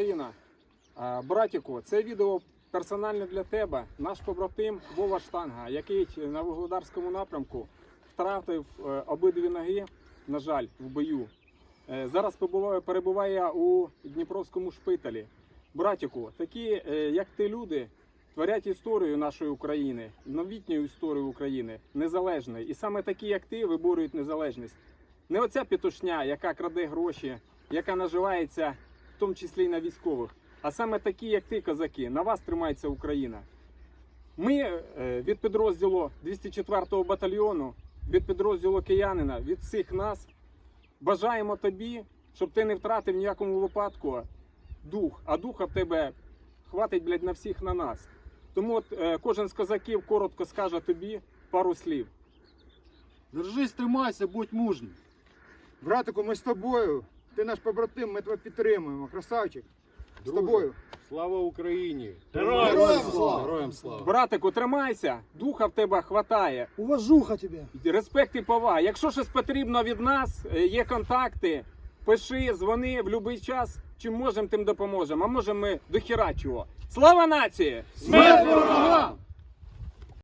Україна. Братіку, це відео персонально для тебе. Наш побратим Вова Штанга, який на Вугледарському напрямку втратив е, обидві ноги, на жаль, в бою. Е, Зараз перебуває, у Дніпровському шпиталі. Братіку, такі, е, як ти люди, творять історію нашої України, новітню історію України, незалежної. І саме такі, як ти, виборюють незалежність. Не оця петушня, яка краде гроші, яка наживається тому числі й на військових, а саме такі, як ти, козаки, на вас тримається Україна. Ми е, від підрозділу 204-го батальйону, від підрозділу киянина, від всіх нас бажаємо тобі, щоб ти не втратив ніякому випадку дух, а духа в тебе хватить, блядь, на всіх на нас. Тому от, е, кожен з козаків коротко скаже тобі пару слів. Держись, тримайся, будь мужнім. Братику, ми з тобою. Ти наш побратим, ми тебе підтримуємо. Красавчик. З тобою. Слава Україні! Героям слава! Героям слава! Братику, тримайся, духа в тебе хватає. Уважуха тебе. Респект і повага. Якщо щось потрібно від нас, е, є контакти. Пиши, дзвони в будь-який час. Чим можемо, тим допоможемо. А можемо ми до хіра чого. Слава нації! Смерть!